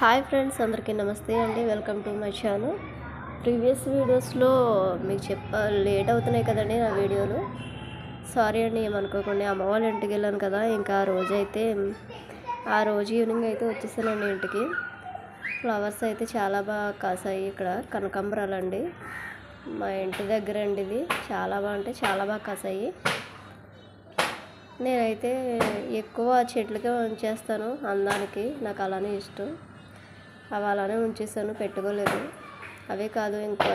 Hi friends అందరికీ నమస్తే అండి. Welcome to my channel. Previous వీడియోస్లో మీకు చెప్ప లేట్ అవుతున్నాయి కదండి నా వీడియోలు. సారీ అండి ఏమనుకోకండి అమ్మ వాళ్ళ ఇంటికి వెళ్ళాను కదా. ఇంకా ఆ రోజు అయితే ఆ రోజు ఈవినింగ్ అయితే వచ్చేసానండి ఇంటికి. ఫ్లవర్స్ అయితే చాలా బాగా కాసాయి ఇక్కడ. కనకాంబరాలండి. మా ఇంటి దగ్గర అండి ఇది. చాలా బాగా అంటే చాలా బాగా కాసాయి. నేనైతే ఎక్కువ చెట్లకే ఉంచేస్తాను అందానికి నాకు అలానే ఇష్టం. అవి అలానే ఉంచేసాను పెట్టుకోలేదు. అవే కాదు ఇంకా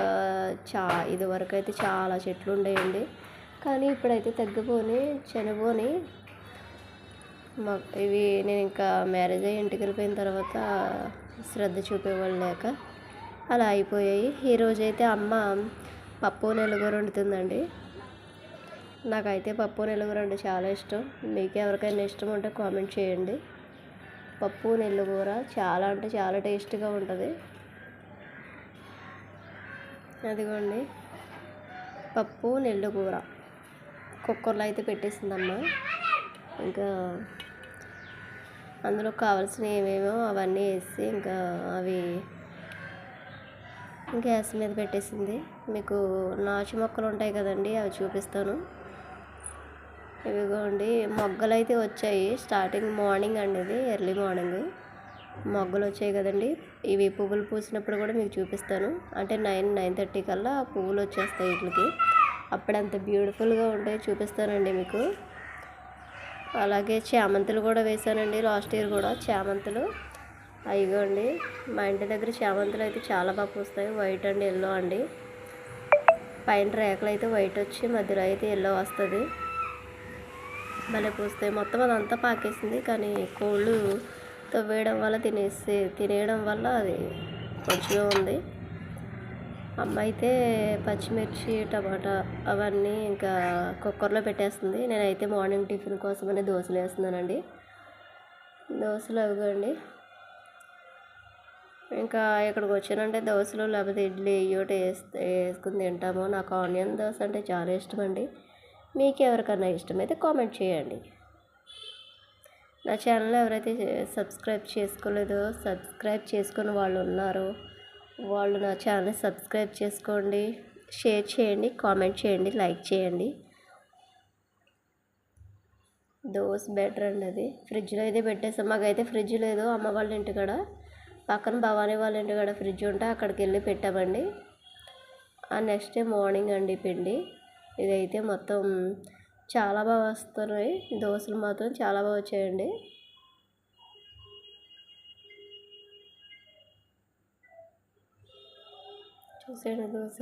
చా ఇదివరకు అయితే చాలా చెట్లు ఉండేయండి. కానీ ఇప్పుడైతే తగ్గిపోని చనిపోని మా ఇవి నేను ఇంకా మ్యారేజ్ అయ్యి ఇంటికి వెళ్ళిపోయిన తర్వాత శ్రద్ధ చూపేవాళ్ళు లేక అలా అయిపోయాయి. ఈరోజైతే అమ్మ పప్పు నెలగూర వండుతుందండి. నాకైతే పప్పు నెలగూర అంటే చాలా ఇష్టం. మీకు ఎవరికైనా ఇష్టం ఉంటే కామెంట్ చేయండి. పప్పు నెల్లుకూర చాలా అంటే చాలా టేస్ట్గా ఉంటుంది. అదిగోండి. పప్పు నెల్లు కూర. కుక్కర్లో అయితే పెట్టేసిందమ్మ. ఇంకా అందులో కావాల్సిన ఏమేమో అవన్నీ వేసి ఇంకా అవి గ్యాస్ మీద పెట్టేసింది. మీకు నాచు మొక్కలు ఉంటాయి కదండి అవి చూపిస్తాను. ఇవిగోండి మొగ్గలు అయితే వచ్చాయి. స్టార్టింగ్ మార్నింగ్ అండి ఇది ఎర్లీ మార్నింగ్. మొగ్గలు వచ్చాయి కదండి. ఇవి పువ్వులు పూసినప్పుడు కూడా మీకు చూపిస్తాను. అంటే నైన్ నైన్ థర్టీ కల్లా పువ్వులు వచ్చేస్తాయి వీటికి అప్పుడు అంత బ్యూటిఫుల్గా ఉంటాయి చూపిస్తానండి మీకు. అలాగే చామంతులు కూడా వేసానండి లాస్ట్ ఇయర్ కూడా చామంతులు. అయ్యిగోండి మా ఇంటి దగ్గర చామంతులు అయితే చాలా బాగా పూస్తాయి. వైట్ అండ్ ఎల్లో అండి. పైన రేకలు అయితే వైట్ వచ్చి మధ్యలో అయితే ఎల్లో వస్తుంది. భలే పూస్తే మొత్తం అదంతా పాకేసింది. కానీ కోళ్ళు తవ్వేయడం వల్ల తినేసి తినేయడం వల్ల అది మంచిగా ఉంది. అమ్మ అయితే పచ్చిమిర్చి టమాటా అవన్నీ ఇంకా కుక్కర్లో పెట్టేస్తుంది. నేనైతే మార్నింగ్ టిఫిన్ కోసమని దోశలు వేస్తున్నానండి. దోశలు అవిగండి ఇంకా ఇక్కడికి వచ్చానంటే దోశలు లేకపోతే ఇడ్లీ ఇయోటి వేస్తే వేసుకుని తింటాము. నాకు ఆనియన్ దోశ అంటే చాలా ఇష్టం అండి మీకు ఎవరికన్నా ఇష్టమైతే కామెంట్ చేయండి. నా ఛానల్ ఎవరైతే సబ్స్క్రైబ్ చేసుకోలేదో సబ్స్క్రైబ్ చేసుకుని వాళ్ళు ఉన్నారో వాళ్ళు నా ఛానల్ సబ్స్క్రైబ్ చేసుకోండి. షేర్ చేయండి కామెంట్ చేయండి లైక్ చేయండి. దోశ బెటర్ అండి అది. ఫ్రిడ్జ్లో అయితే పెట్టేసాం. మాకైతే ఫ్రిడ్జ్ లేదు. అమ్మ వాళ్ళ ఇంటికాడ పక్కన భవానీ వాళ్ళ ఇంటికాడ ఫ్రిడ్జ్ ఉంటే అక్కడికి వెళ్ళి పెట్టామండి. ఆ నెక్స్ట్ డే మార్నింగ్ అండి పిండి. ఇదైతే మొత్తం చాలా బాగా వస్తున్నాయి. దోశలు మాత్రం చాలా బాగా వచ్చాయండి. చూసాను దోశ.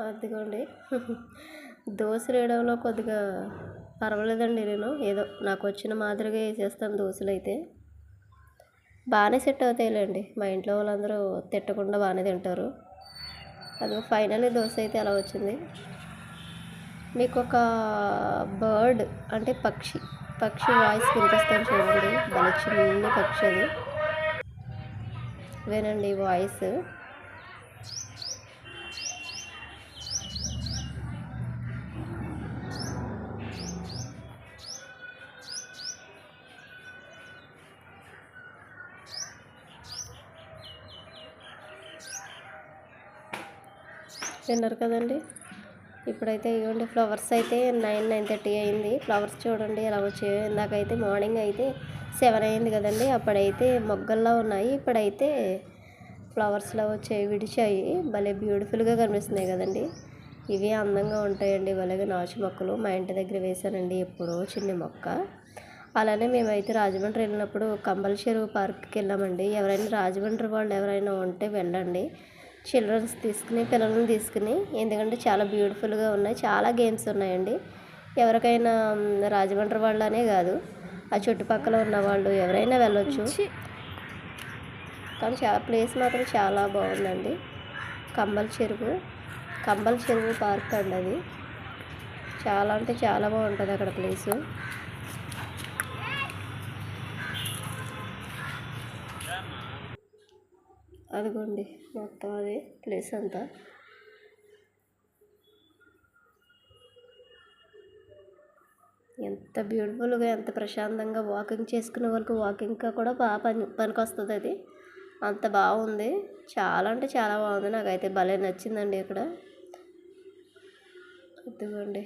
అదిగోండి దోశ వేయడంలో కొద్దిగా పర్వాలేదండి నేను. ఏదో నాకు వచ్చిన మాదిరిగా వేసేస్తాను దోశలు అయితే. బాగానే సెట్ అవుతాయిలేండి. మా ఇంట్లో వాళ్ళందరూ తిట్టకుండా బాగానే తింటారు. అది ఫైనల్ దోశ అయితే అలా వచ్చింది. మీకు ఒక బర్డ్ అంటే పక్షి పక్షి వాయిస్ వినిపిస్తాను చూడండి. దాని చిన్న పక్షి అది. వినండి వాయిస్. విన్నారు కదండి? ఇప్పుడైతే ఇవ్వండి ఫ్లవర్స్ అయితే నైన్ నైన్ థర్టీ అయింది. ఫ్లవర్స్ చూడండి ఎలా వచ్చాయో. ఇందాకైతే మార్నింగ్ అయితే సెవెన్ అయింది కదండి. అప్పుడైతే మొగ్గల్లో ఉన్నాయి. ఇప్పుడైతే ఫ్లవర్స్లో వచ్చాయి విడిచాయి. భలే బ్యూటిఫుల్గా కనిపిస్తున్నాయి కదండి. ఇవి అందంగా ఉంటాయండి. భలేగా నాచు మొక్కలు మా ఇంటి దగ్గర వేశానండి ఎప్పుడో చిన్న మొక్క. అలానే మేమైతే రాజమండ్రి వెళ్ళినప్పుడు కంబల్ చెరువు పార్క్కి వెళ్ళామండి. ఎవరైనా రాజమండ్రి వాళ్ళు ఎవరైనా ఉంటే వెళ్ళండి. చిల్డ్రన్స్ తీసుకుని పిల్లల్ని తీసుకుని ఎందుకంటే చాలా బ్యూటిఫుల్గా ఉన్నాయి. చాలా గేమ్స్ ఉన్నాయండి. ఎవరికైనా రాజమండ్రి వాళ్ళనే కాదు ఆ చుట్టుపక్కల ఉన్న వాళ్ళు ఎవరైనా వెళ్ళొచ్చు. కానీ చాలా ప్లేస్ మాత్రం చాలా బాగుందండి. కంబల్ చెరువు కంబల్ చెరువు పార్క్ అండి అది. చాలా అంటే చాలా బాగుంటుంది అక్కడ ప్లేసు. అదిగోండి మొత్తం అది ప్లేస్ అంతా. ఎంత బ్యూటిఫుల్గా ఎంత ప్రశాంతంగా వాకింగ్ చేసుకునే వాళ్ళకి వాకింగ్గా కూడా బాగా పని పనికి వస్తుంది అది. అంత బాగుంది. చాలా అంటే చాలా బాగుంది. నాకైతే భలే నచ్చిందండి ఇక్కడ. ఇదిగోండి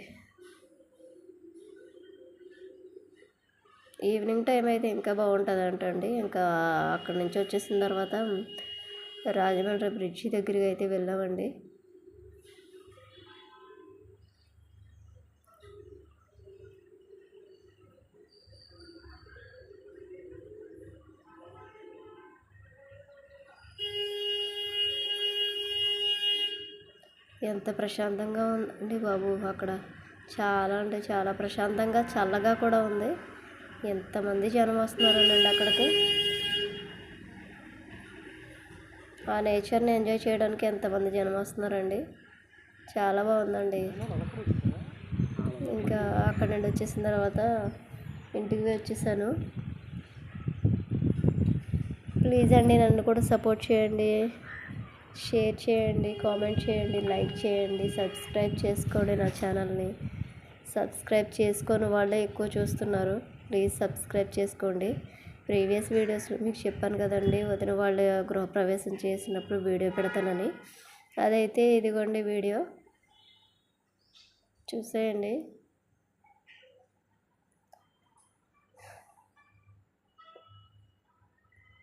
ఈవినింగ్ టైం అయితే ఇంకా బాగుంటుంది అంటండి ఇంకా అక్కడి నుంచి వచ్చేసిన తర్వాత రాజమండ్రి బ్రిడ్జి దగ్గరికి అయితే వెళ్ళామండి. ఎంత ప్రశాంతంగా ఉందండి బాబు అక్కడ చాలా అంటే చాలా ప్రశాంతంగా చల్లగా కూడా ఉంది. ఎంతమంది జనం వస్తున్నారండి అక్కడికి? ఆ నేచర్ని ఎంజాయ్ చేయడానికి ఎంతమంది జనం వస్తున్నారండి? చాలా బాగుందండి. ఇంకా అక్కడ నుండి వచ్చేసిన తర్వాత ఇంటికి వచ్చేసాను. ప్లీజ్ అండి నన్ను కూడా సపోర్ట్ చేయండి. షేర్ చేయండి కామెంట్ చేయండి లైక్ చేయండి సబ్స్క్రైబ్ చేసుకోండి నా ఛానల్ని. సబ్స్క్రైబ్ చేసుకొని వాళ్ళే ఎక్కువ చూస్తున్నారు. ప్లీజ్ సబ్స్క్రైబ్ చేసుకోండి. ప్రీవియస్ వీడియోస్లో మీకు చెప్పాను కదండి వదిన వాళ్ళు గృహప్రవేశం చేసినప్పుడు వీడియో పెడతానని. అదైతే ఇదిగోండి వీడియో. చూసేయండి.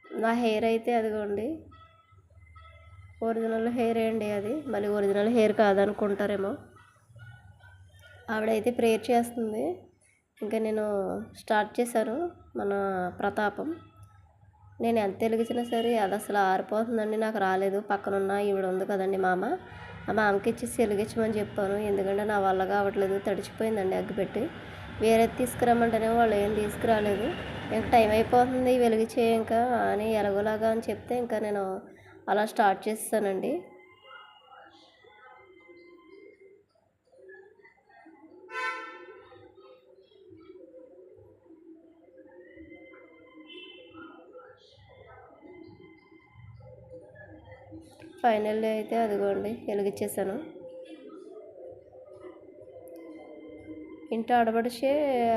నా హెయిర్ అయితే అదిగోండి. ఒరిజినల్ హెయిర్ అండి అది? మళ్ళీ ఒరిజినల్ హెయిర్ కాదనుకుంటారేమో. ఆవిడైతే ప్రేయర్ చేస్తుంది. ఇంకా నేను స్టార్ట్ చేశాను మన ప్రతాపం. నేను ఎంత వెలిగించినా సరే అది అసలు ఆరిపోతుందండి నాకు రాలేదు. పక్కనున్న ఈవిడ ఉంది కదండి మామ. ఆ మామకి ఇచ్చేసి వెలిగించమని చెప్పాను. ఎందుకంటే నా వల్ల కావట్లేదు తడిచిపోయిందండి అగ్గిపెట్టి వేరే తీసుకురమ్మంటేనే వాళ్ళు ఏం తీసుకురాలేదు. ఇంకా టైం అయిపోతుంది వెలిగించే ఇంకా అని ఎలాగోలాగా అని చెప్తే ఇంకా నేను అలా స్టార్ట్ చేస్తానండి. ఫైనల్ అయితే అదిగోండి వెలిగించేసాను ఇంటి ఆడబడిచే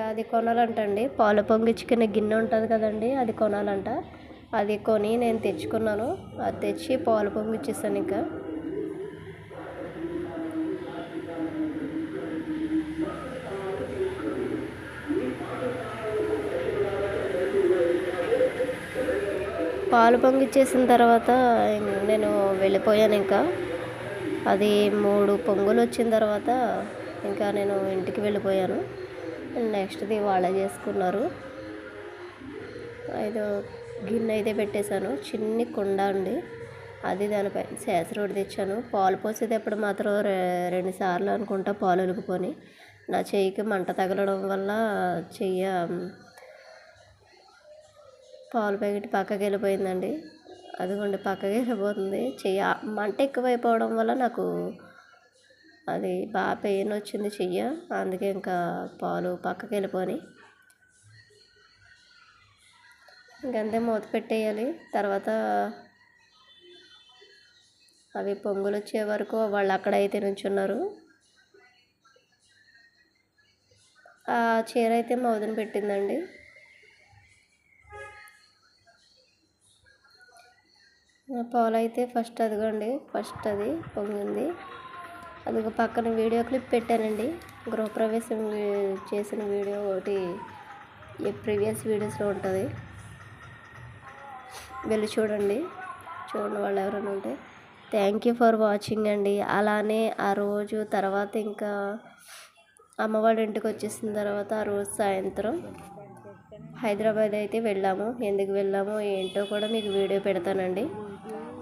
అది కొనాలంటండి. పాలు పొంగించుకునే గిన్నె ఉంటుంది కదండి అది కొనాలంట. అది కొని నేను తెచ్చుకున్నాను. అది తెచ్చి పాలు పొంగిచ్చేసాను ఇంకా. పాలు పొంగిచ్చేసిన తర్వాత నేను వెళ్ళిపోయాను ఇంకా. అది మూడు పొంగులు వచ్చిన తర్వాత ఇంకా నేను ఇంటికి వెళ్ళిపోయాను. నెక్స్ట్ది వాళ్ళే చేసుకున్నారు. ఐదో గిన్నె అయితే పెట్టేశాను. చిన్ని కుండ అండి. అది దానిపై శాసరోడి తెచ్చాను. పాలు పోసేటప్పుడు మాత్రం రెండు సార్లు అనుకుంటా పాలు ఒలుపుకొని నా చెయ్యికి మంట తగలడం వల్ల చెయ్య పాలు ప్యాకెట్ పక్కకి వెళ్ళిపోయిందండి. అదిగోండి పక్కకి వెళ్ళిపోతుంది. చెయ్యి మంట ఎక్కువైపోవడం వల్ల నాకు అది బాగా పెయిన్ వచ్చింది చెయ్య. అందుకే ఇంకా పాలు పక్కకి వెళ్ళిపోయి ఇంకంతే మూత పెట్టేయాలి. తర్వాత అవి పొంగులు వచ్చే వరకు వాళ్ళు అక్కడ అయితే నుంచున్నారు. ఆ చీర అయితే మోదన పెట్టిందండి. పాలు అయితే ఫస్ట్ అదిగోండి ఫస్ట్ అది పొంగింది. అది పక్కన వీడియో క్లిప్ పెట్టానండి. గృహప్రవేశం చేసిన వీడియో ఒకటి ప్రీవియస్ వీడియోస్లో ఉంటుంది. వెళ్ళి చూడండి. చూడండి వాళ్ళు ఎవరైనా ఉంటే. థ్యాంక్ యూ ఫర్ వాచింగ్ అండి. అలానే ఆ రోజు తర్వాత ఇంకా అమ్మవాడి ఇంటికి వచ్చేసిన తర్వాత ఆ రోజు సాయంత్రం హైదరాబాద్ అయితే వెళ్ళాము. ఎందుకు వెళ్ళామో? ఏంటో కూడా మీకు వీడియో పెడతానండి.